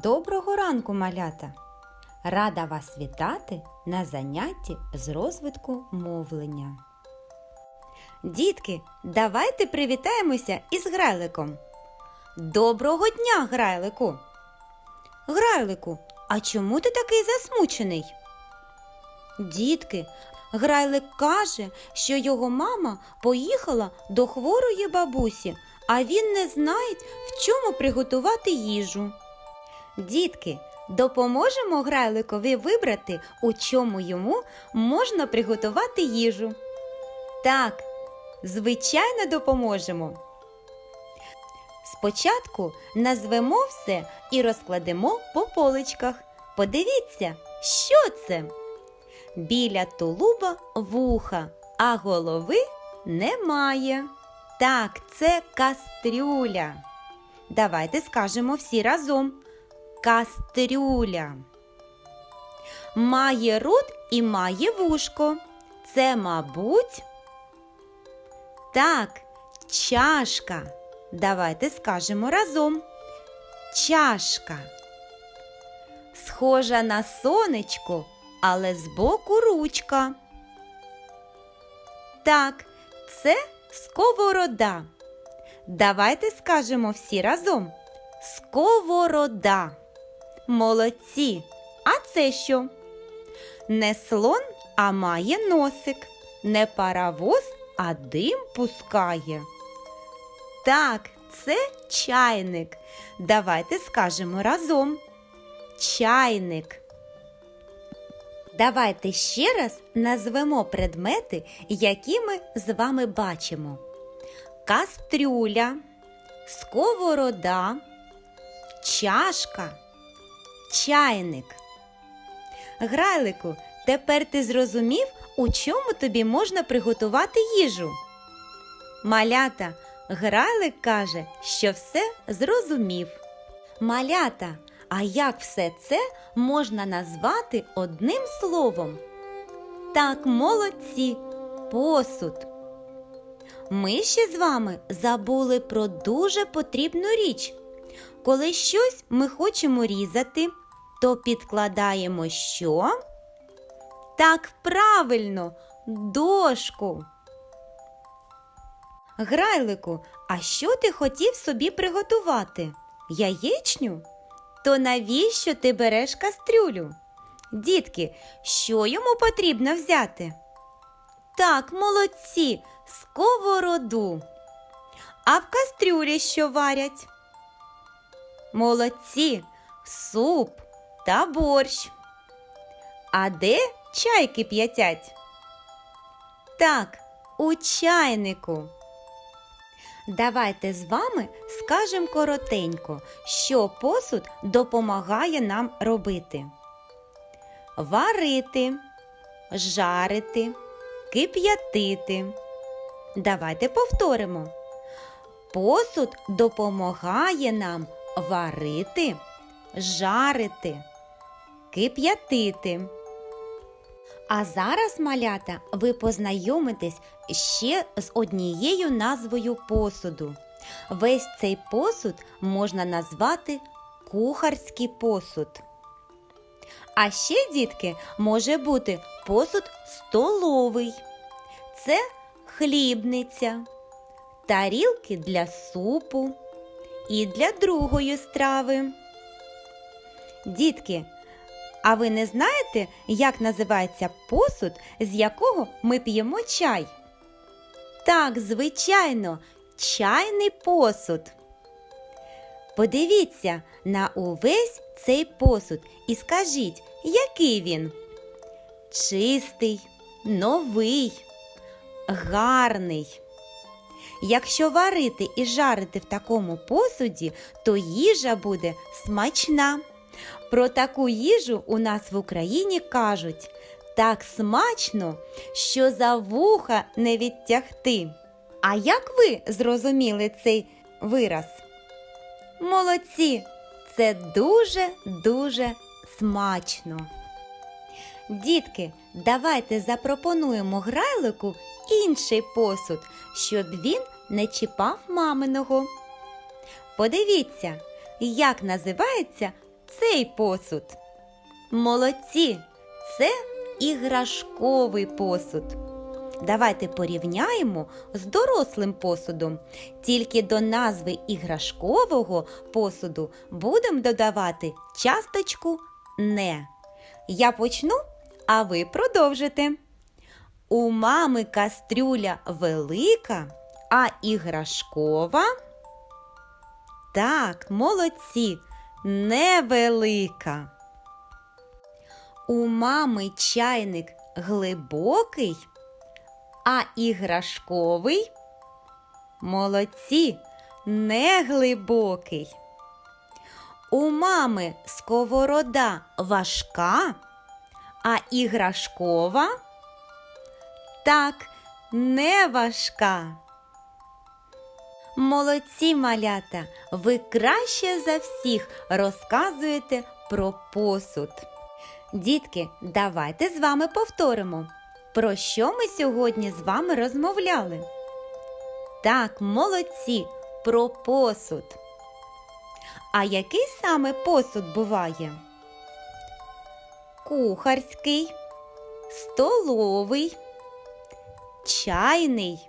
Доброго ранку, малята! Рада вас вітати на занятті з розвитку мовлення. Дітки, давайте привітаємося із грайликом. Доброго дня, грайлику! Грайлику, а чому ти такий засмучений? Дітки, грайлик каже, що його мама поїхала до хворої бабусі, а він не знає, в чому приготувати їжу. Дітки, допоможемо грайликові вибрати, у чому йому можна приготувати їжу. Так, звичайно, допоможемо. Спочатку назвемо все і розкладемо по поличках. Подивіться, що це? Біля тулуба вуха, а голови немає. Так, це кастрюля. Давайте скажемо всі разом. Кастрюля. Має рот і має вушко. Це, мабуть. Так, чашка. Давайте скажемо разом. Чашка. Схожа на сонечко, але збоку ручка. Так, це сковорода. Давайте скажемо всі разом. Сковорода. Молодці. А це що? Не слон, а має носик. Не паровоз, а дим пускає. Так, це чайник. Давайте скажемо разом. Чайник. Давайте ще раз назвемо предмети, які ми з вами бачимо: кастрюля, сковорода, чашка, чайник. Грайлику, тепер ти зрозумів, у чому тобі можна приготувати їжу. Малята, грайлик каже, що все зрозумів. Малята, а як все це можна назвати одним словом? Так, молодці, посуд. Ми ще з вами забули про дуже потрібну річ. Коли щось ми хочемо різати, то підкладаємо що? Так, правильно, дошку. Грайлику, а що ти хотів собі приготувати? Яєчню? То навіщо ти береш кастрюлю? Дітки, що йому потрібно взяти? Так, молодці, сковороду. А в кастрюлі що варять? Молодці, суп та борщ. А де чай кип'ятять? Так, у чайнику. Давайте з вами скажемо коротенько, що посуд допомагає нам робити. Варити, жарити, кип'ятити. Давайте повторимо. Посуд допомагає нам варити, жарити, кип'ятити. А зараз, малята, ви познайомитесь ще з однією назвою посуду. Весь цей посуд можна назвати кухарський посуд. А ще, дітки, може бути посуд столовий. Це хлібниця, тарілки для супу і для другої страви. Дітки, а ви не знаєте, як називається посуд, з якого ми п'ємо чай? Так, звичайно, чайний посуд. Подивіться на увесь цей посуд і скажіть, який він? Чистий, новий, гарний. Якщо варити і жарити в такому посуді, то їжа буде смачна. Про таку їжу у нас в Україні кажуть так смачно, що за вуха не відтягти. А як ви зрозуміли цей вираз? Молодці! Це дуже-дуже смачно. Дітки, давайте запропонуємо грайлику інший посуд, щоб він не чіпав маминого. Подивіться, як називається цей посуд? Молодці! Це іграшковий посуд. Давайте порівняємо з дорослим посудом. Тільки до назви іграшкового посуду будемо додавати часточку не. Я почну, а ви продовжите. У мами кастрюля велика, а іграшкова. Так, молодці, невелика. У мами чайник глибокий, а іграшковий. Молодці, неглибокий. У мами сковорода важка, а іграшкова. Так, не важка. Молодці малята, ви краще за всіх розказуєте про посуд. Дітки, давайте з вами повторимо, про що ми сьогодні з вами розмовляли. Так, молодці, про посуд. А який саме посуд буває? Кухарський, столовий, чайний,